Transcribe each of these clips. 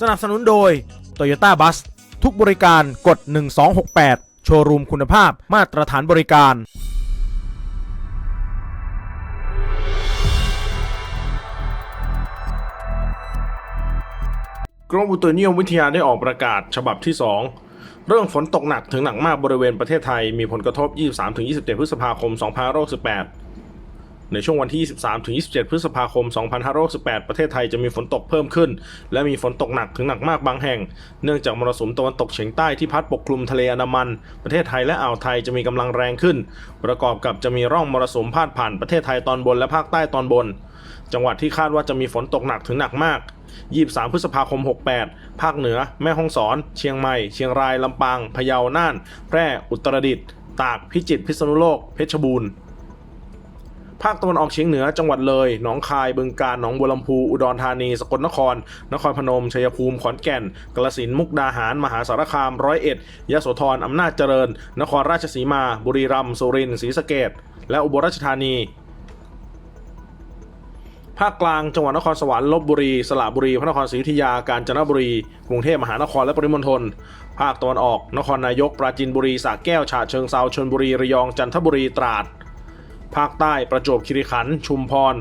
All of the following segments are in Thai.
สนับสนุนโดย Toyota Bus ทุกบริการกด 1268 โชว์รูมคุณภาพมาตรฐานบริการ กรมอุตุนิยมวิทยาได้ออกประกาศฉบับที่ 2 เรื่องฝนตกหนักถึงหนักมากบริเวณประเทศไทย มีผลกระทบ 23-27 พฤษภาคม 2568 ในช่วงวันที่ 23-27 พฤษภาคม 2568 ประเทศไทยจะมีฝนตกเพิ่มขึ้น และมีฝนตกหนักถึงหนักมากบางแห่ง เนื่องจากมรสุมตะวันตกเฉียงใต้ที่พัดปกคลุมทะเลอันดามัน ประเทศไทยและอ่าวไทยจะมีกำลังแรงขึ้น ประกอบกับจะมีร่องมรสุมพาดผ่านประเทศไทยตอนบนและภาคใต้ตอนบน จังหวัดที่คาดว่าจะมีฝนตกหนักถึงหนักมาก 23 พฤษภาคม 68 ภาคเหนือ แม่ฮ่องสอน เชียงใหม่ เชียงราย ลำปาง พะเยา น่าน แพร่ อุตรดิตถ์ ตาก พิจิตร พิษณุโลก เพชรบูรณ์ ภาคตะวันออกเฉียงเหนือจังหวัดเลย หนองคาย บึงกาฬ หนองบัวลำพู อุดรธานี สกลนคร นครพนม ชัยภูมิ ขอนแก่น กาฬสินธุ์ มุกดาหาร มหาสารคาม ร้อยเอ็ด ยโสธร อำนาจเจริญ นครราชสีมา บุรีรัมย์ สุรินทร์ ศรีสะเกษ และอุบลราชธานีภาคกลางจังหวัดนครสวรรค์ลบบุรีสระบุรี พระนครศรีอยุธยา กาญจนบุรี กรุงเทพมหานครและปริมณฑลภาคตะวันออก นครนายก ปราจีนบุรีสระแก้วฉะเชิงเซาชลบุรีระยองจันทบุรีตราด ภาคใต้ประจวบคีรีขันธ์ชุมพร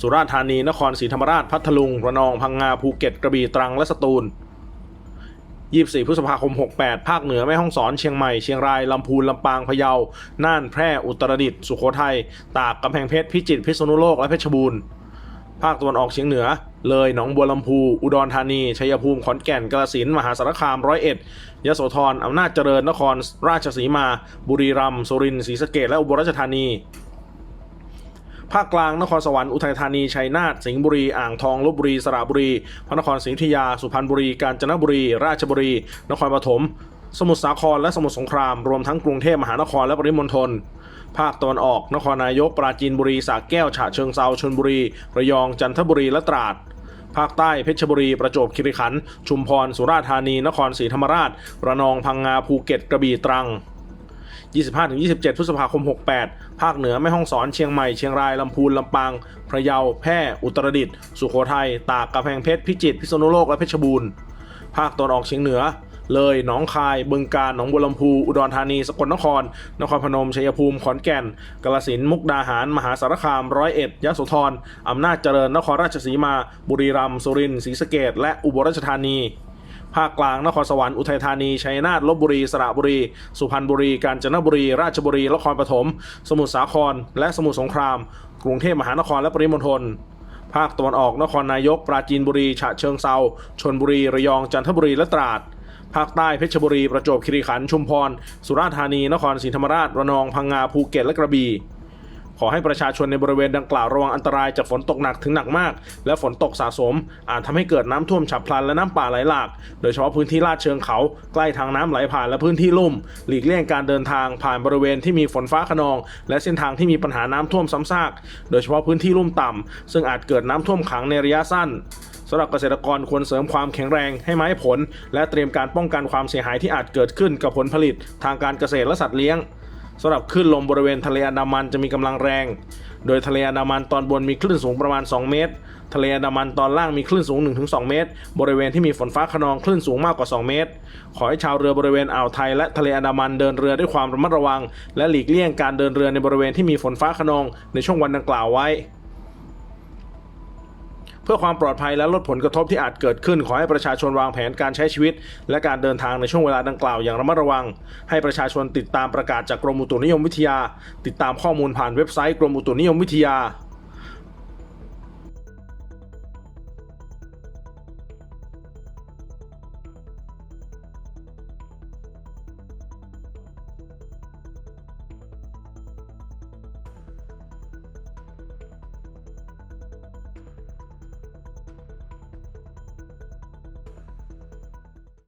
สุราษฎร์ธานี นครศรีธรรมราช พัทลุง ระนอง พังงา ภูเก็ต กระบี่ ตรัง และสตูล 24 พฤษภาคม 68 ภาคเหนือ แม่ฮ่องสอน เชียงใหม่ เชียงราย ลำพูน ลำปาง พะเยา น่าน แพร่ อุตรดิตถ์ สุโขทัย ตาก กำแพงเพชร พิจิตร พิษณุโลก และเพชรบูรณ์ ภาคตะวันออกเฉียงเหนือ เลย หนองบัวลำพู อุดรธานี ชัยภูมิ ขอนแก่น กาฬสินธุ์ มหาสารคาม ร้อยเอ็ด ยโสธร อำนาจเจริญ นคร ราชสีมา บุรีรัมย์ สุรินทร์ ศรีสะเกษและอุบลราชธานี ภาคกลางนครสวรรค์อุทัยธานีชัยนาทสิงห์บุรีอ่างทองลบบุรีสระบุรี พระนครศรีอยุธยา สุพรรณบุรีกาญจนบุรี ราชบุรี นครปฐมสมุทรสาครและสมุทรสงคราม รวมทั้งกรุงเทพมหานครและปริมณฑลภาคตะวันออก นครนายก ปราจีนบุรีสระแก้ว ฉะเชิงเซาชลบุรี ระยอง จันทบุรี และตราด ภาคใต้ เพชรบุรี ประจวบคีรีขันธ์ ชุมพร สุราษฎร์ธานี นครศรีธรรมราช ระนอง พังงา ภูเก็ต กระบี่ ตรัง 25-27 พฤษภาคม 68 ภาคเหนือแม่ฮ่องสอนเชียงใหม่เชียงรายลำพูนลำปางพะเยา แพร่อุตรดิตถ์สุโขทัยตากกำแพงเพชรพิจิตรพิษณุโลกและเพชรบูรณ์ภาคตะวันออกเฉียงเหนือเลยหนองคาย บึงกาฬ หนองบัวลำพู อุดรธานี สกลนคร นครพนม ชัยภูมิ ขอนแก่น กาฬสินมุกดาหาร มหาสารคาม ร้อยเอ็ด ยะโสธร อำนาจเจริญ นครราชสีมา บุรีรัมย์ สุรินทร์ ศรีสะเกษและอุบลราชธานี ภาคกลางนครสวรรค์อุทัยธานีชัยนาทลบบุรี สระบุรี สุพรรณบุรี กาญจนบุรี ราชบุรีนครปฐม สมุทรสาคร และสมุทรสงคราม กรุงเทพมหานครและปริมณฑลภาคตะวันออกนครนายก ปราจีนบุรี ฉะเชิงเซาชนบุรี ระยอง จันทบุรี และตราด ภาคใต้เพชรบุรี ประจวบคีรีขันธ์ ชุมพร สุราษฎร์ธานี นครศรีธรรมราช ระนอง พังงา ภูเก็ต และกระบี่ ขอให้ประชาชนในบริเวณดังกล่าวระวังอันตรายจากฝนตกหนักถึงหนักมาก และฝนตกสะสม อาจทำให้เกิดน้ำท่วมฉับพลันและน้ำป่าไหลหลาก โดยเฉพาะพื้นที่ลาดเชิงเขา ใกล้ทางน้ำไหลผ่านและพื้นที่ลุ่ม หลีกเลี่ยงการเดินทางผ่านบริเวณที่มีฝนฟ้าขนอง และเส้นทางที่มีปัญหาน้ำท่วมซ้ำซาก โดยเฉพาะพื้นที่ลุ่มต่ำซึ่งอาจเกิดน้ำท่วมขังในระยะสั้นสำหรับเกษตรกรควรเสริมความแข็งแรงให้ไม้ผล และเตรียมการป้องกันความเสียหายที่อาจเกิดขึ้นกับผลผลิตทางการเกษตรและสัตว์เลี้ยง สำหรับคลื่นลมบริเวณทะเลอันดามันจะมีกำลังแรง โดยทะเลอันดามันตอนบนมีคลื่นสูงประมาณ 2 เมตร ทะเลอันดามันตอนล่างมีคลื่นสูง 1-2 เมตร บริเวณที่มีฝนฟ้าขนองคลื่นสูงมากกว่า 2 เมตร ขอให้ชาวเรือบริเวณอ่าวไทยและทะเลอันดามันเดินเรือด้วยความระมัดระวัง และหลีกเลี่ยงการเดินเรือในบริเวณที่มีฝนฟ้าขนองในช่วงวันดังกล่าวไว้ พื่อความปลอดภัยและลดผลกระทบที่อาจเกิดขึ้น ขอให้ประชาชนวางแผนการใช้ชีวิต และการเดินทางในช่วงเวลาดังกล่าวอย่างระมัดระวัง ให้ประชาชนติดตามประกาศจากกรมอุตุนิยมวิทยา ติดตามข้อมูลผ่านเว็บไซต์กรมอุตุนิยมวิทยา